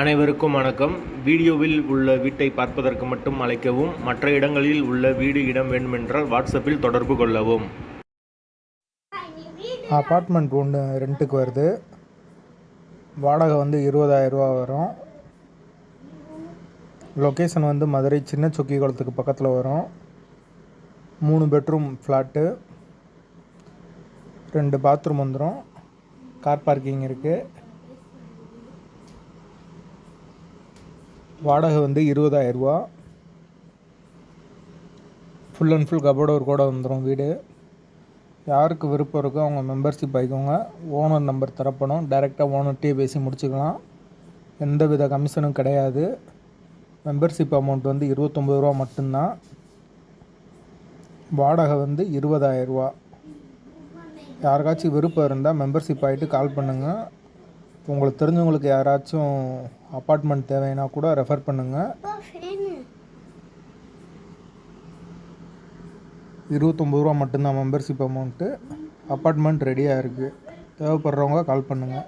அனைவருக்கும் வணக்கம். வீடியோவில் உள்ள வீட்டை பார்ப்பதற்கு மட்டும் அழைக்கவும் மற்ற இடங்களில் உள்ள வீடு இடம் வேண்டுமென்றால் வாட்ஸ்அப்பில் தொடர்பு கொள்ளவும். அப்பார்ட்மெண்ட் ஒன்று ரெண்ட்டுக்கு வருது. வாடகை வந்து இருபதாயிரரூவா வரும். லொக்கேஷன் வந்து மதுரை சின்ன சொக்கி குளத்துக்கு பக்கத்தில் வரும். மூணு பெட்ரூம் ஃப்ளாட்டு ரெண்டு பாத்ரூம் வந்துடும் கார் பார்க்கிங் இருக்குது வாடகை வந்து இருபதாயிரரூவா ஃபுல் அண்ட் ஃபுல் கபோர்டோர் கூட வந்துடும் வீடு. யாருக்கு விருப்பம் இருக்கோ அவங்க மெம்பர்ஷிப் ஆகிக்கோங்க ஓனர் நம்பர் தரப்படும் டைரெக்டாக ஓனர்கிட்டே பேசி முடிச்சுக்கலாம். எந்த வித கமிஷனும் கிடையாது. மெம்பர்ஷிப் அமௌண்ட் வந்து இருபத்தொம்பது ரூபா மட்டும்தான். வாடகை வந்து இருபதாயிரரூவா யாருக்காச்சும் விருப்பம் இருந்தால் மெம்பர்ஷிப் ஆகிட்டு கால் பண்ணுங்கள் உங்களுக்கு தெரிஞ்சவங்களுக்கு யாராச்சும் அப்பார்ட்மெண்ட் தேவைன்னா கூட ரெஃபர் பண்ணுங்கள் இருபத்தொம்பது ரூபா மட்டும்தான் மெம்பர்ஷிப் அமௌண்ட்டு அப்பார்ட்மெண்ட் ரெடியாக இருக்குது தேவைப்படுறவங்க கால் பண்ணுங்கள்